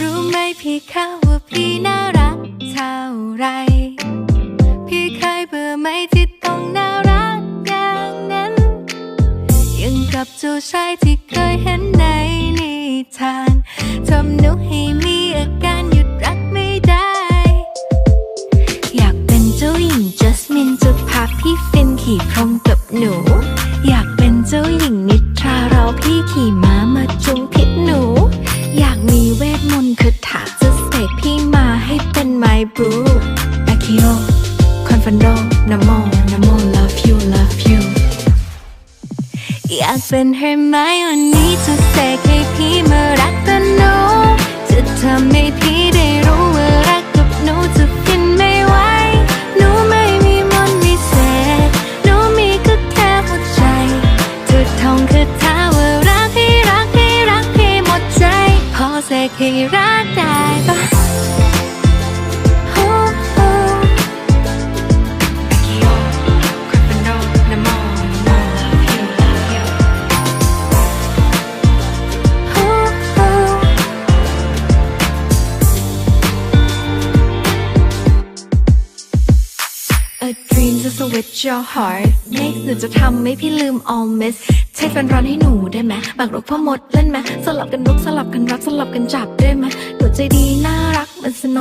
รู้ไหมพี่คะว่าพี่น่ารักเท่าไร พี่เคยเบื่อไหมที่ต้องน่ารักอย่างนั้น ยังกับเจ้าชายที่เคยเห็นในนิทาน บรูอาคิโอคอนฟันโดนโมนโม love you love you อยากเป็นเฮอร์ไมโอนี่จะเสกให้พี่มารักกันหนูจะทำให้พี่ได้รู้ว่ารักกับหนูจะฟินไม่ไหวหนูไม่มีมนต์วิเศษหนูมีก็แค่หัวใจเธอท่องคาถาว่ารักให้รักให้รักให้หมดใจ พอเสกให้รักได้ปะ A dream to switch your heart Next หนูจะทำให้พี่ลืม all miss เช็ดฟันร้อนให้หนูได้ไหมบักรกพ่อมดเล่นไหมสลับกันรุกสลับกันรักสลับกันจับได้ไหมหนูใจดีน่ารักเหมันสโน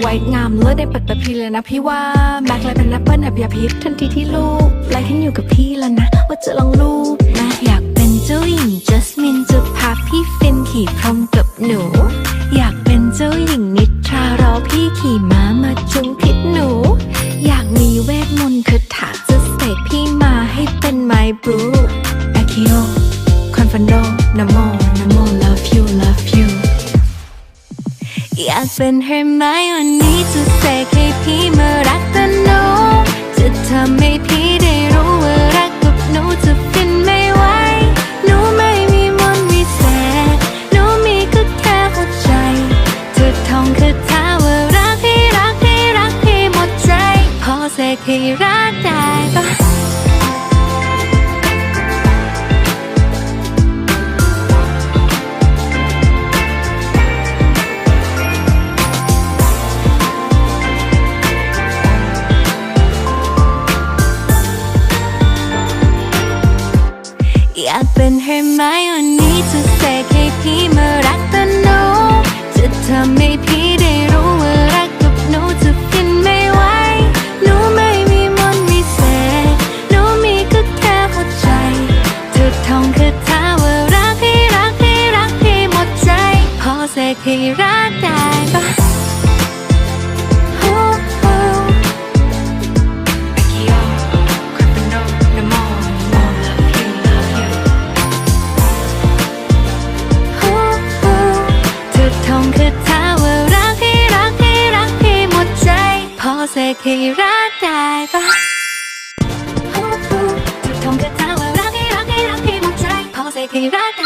ไวท์งามเลิศได้ปัดแบบพี่เลยนะพี่ว่าแม็กเลยเป็นแอปเปิลแอบยาพิษทันทีที่ลูกไล่ขึ้นอยู่กับพี่แล้วนะ ว่าจะลองลูกไหมอยากเป็นเจ้าหญิงากเป็นเฮอร์ไมโอนี่จะเสกให้พี่มารักกันหนูจะทำให้พี่ได้รู้ว่ารักกับหนูจะฟินไม่ไหวหนูไม่มีมนต์วิเศษหนูมีก็แค่หัวใจเธอท่องคาถาว่ารักให้รักให้รักให้หมดใจ พอเสกให้รักได้ อยากเป็นเฮอร์ไมโอนี่จะเสกให้พี่มารักกันหนูจะทำให้พี่ได้รู้ว่ารักกับหนูจะฟินไม่ไหวหนูไม่มีมนต์วิเศษหนูมีก็แค่หัวใจเธอท่องคาถาว่ารักให้รักให้รักให้หมดใจ พอเสกให้รัก อเคยรักได้ปะพูดพูดทุกคำก็ถามว่ารักให้รักให้รักให้หมดใจพอเสกให้รักได้